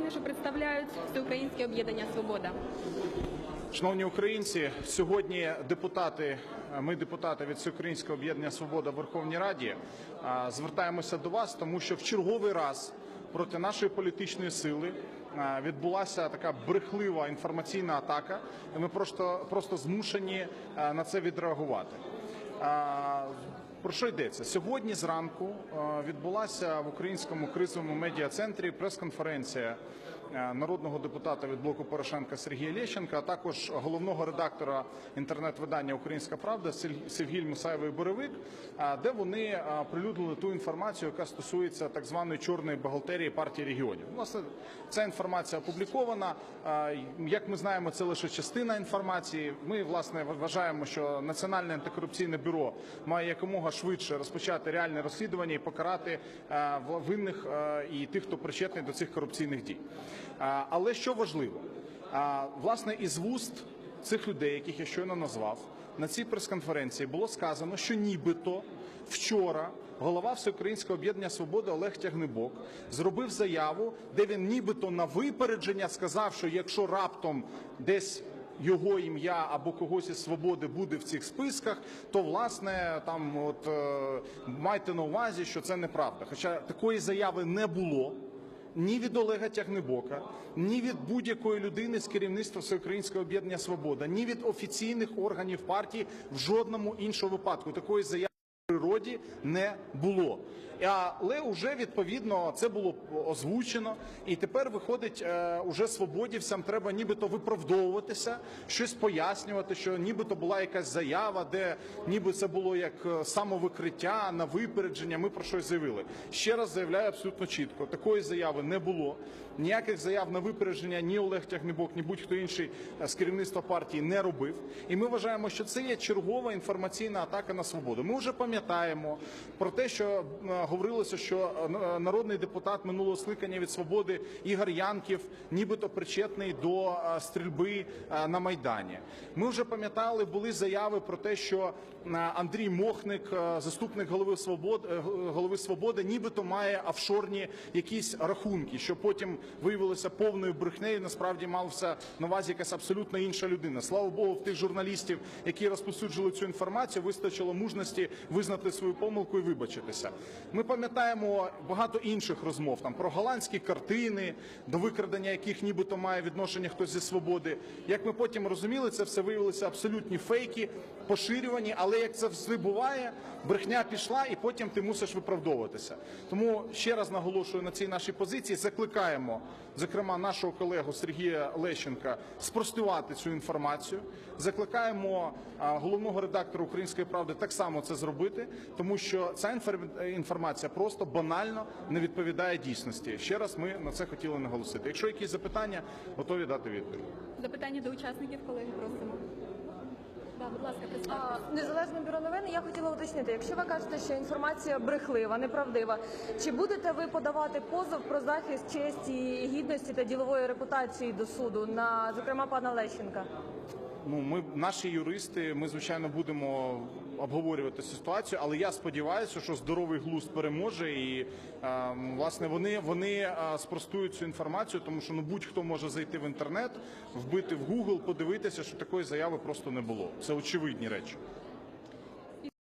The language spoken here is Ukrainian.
України, що представляють Всеукраїнське об'єднання Свобода. Шановні українці, сьогодні депутати, ми депутати від Всеукраїнського об'єднання Свобода в Верховній Раді звертаємося до вас, тому що в черговий раз проти нашої політичної сили відбулася така брехлива інформаційна атака. і Ми просто, просто змушені на це відреагувати. Про що йдеться? Сьогодні зранку е, відбулася в українському кризовому медіа-центрі прес-конференція е, народного депутата від блоку Порошенка Сергія Лещенка, а також головного редактора інтернет-видання Українська Правда Севгіль Мусаєвий Боревик, е, де вони прилюднили ту інформацію, яка стосується так званої чорної бухгалтерії партії регіонів. Власне, ця інформація опублікована. Як ми знаємо, це лише частина інформації. Ми власне вважаємо, що Національне антикорупційне бюро має якомога швидше розпочати реальне розслідування і покарати е, винних е, і тих, хто причетний до цих корупційних дій. Е, Але що важливо, власне, із вуст цих людей, яких я щойно назвав, на цій прес-конференції було сказано, що нібито вчора голова Всеукраїнського об'єднання Свобода Олег Тягнебок зробив заяву, де він нібито на випередження сказав, що якщо раптом десь його ім'я або когось із свободи буде в цих списках, то власне там от е, майте на увазі, що це неправда. Хоча такої заяви не було. Ні від Олега Тягнебока, ні від будь-якої людини з керівництва Всеукраїнського об'єднання Свобода, ні від офіційних органів партії в жодному іншому випадку такої заяви в природі не було. Але вже відповідно це було озвучено, і тепер виходить, е, уже свободівцям треба нібито виправдовуватися, щось пояснювати, що нібито була якась заява, де ніби це було як е, самовикриття на випередження. Ми про щось заявили. Ще раз заявляю абсолютно чітко: такої заяви не було. Ніяких заяв на випередження ні Олег Тягнебок, ні будь-хто інший е, з керівництва партії не робив. І ми вважаємо, що це є чергова інформаційна атака на свободу. Ми вже пам'ятаємо про те, що говорилося, що е, народний депутат минулого скликання від свободи Ігор Янків, нібито причетний до е, стрільби е, на майдані. Ми вже пам'ятали, були заяви про те, що е, Андрій Мохник, е, заступник голови свободи, голови свободи, нібито має офшорні якісь рахунки, що потім виявилося повною брехнею. Насправді мався на увазі якась абсолютно інша людина. Слава Богу, в тих журналістів, які розповсюджували цю інформацію, вистачило мужності визнати свою помилку і вибачитися. Ми пам'ятаємо багато інших розмов там про голландські картини, до викрадення яких нібито має відношення хтось зі свободи. Як ми потім розуміли, це все виявилося абсолютні фейки, поширювані, але як це все буває, брехня пішла, і потім ти мусиш виправдовуватися. Тому ще раз наголошую на цій нашій позиції. Закликаємо, зокрема, нашого колегу Сергія Лещенка спростувати цю інформацію. Закликаємо головного редактора Української правди так само це зробити, тому що ця інфор- інформація просто банально не відповідає дійсності. Ще раз ми на це хотіли наголосити. Якщо якісь запитання, готові дати відповідь. Запитання до учасників, колеги, просимо. Да, будь ласка. А, Незалежне бюро новин. Я хотіла уточнити, якщо ви кажете, що інформація брехлива, неправдива, чи будете ви подавати позов про захист честі, гідності та ділової репутації до суду на зокрема пана Лещенка? Ну, ми наші юристи, ми звичайно будемо обговорювати ситуацію, але я сподіваюся, що здоровий глузд переможе, і е, власне вони, вони е, спростують цю інформацію, тому що ну будь-хто може зайти в інтернет, вбити в Google, подивитися, що такої заяви просто не було. Це очевидні речі.